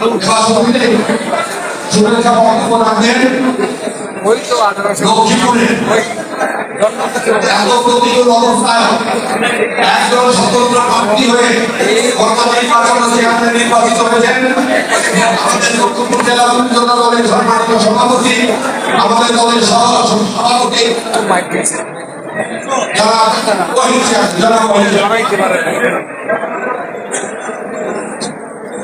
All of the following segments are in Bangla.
কাজে শুভেচ্ছা বক্তব্য রাখবেন লক্ষ্মীপুরে। এত প্রতিকূল অবস্থায় একজন স্বতন্ত্র প্রার্থী হয়ে গত নির্বাচনে সেখানে নির্বাচিত হয়েছেন। আমাদের লক্ষ্মীপুর জেলা বিরোধী দলের সম্মানিত সভাপতি আমাদের দলের সহ সভাপতি যারা যারা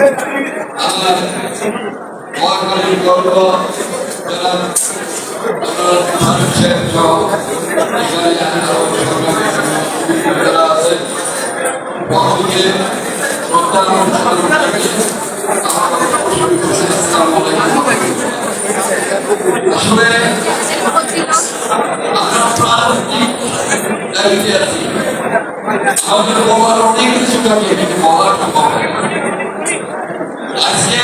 আমার মহাকালীর গর্ব মানুষের আসলে আমরা প্রান্তিক আমাদের বলার অনেক কিছু থাকে বলার আজকে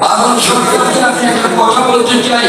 বাদল সরকারকে আমি একটা কথা বলতে চাই।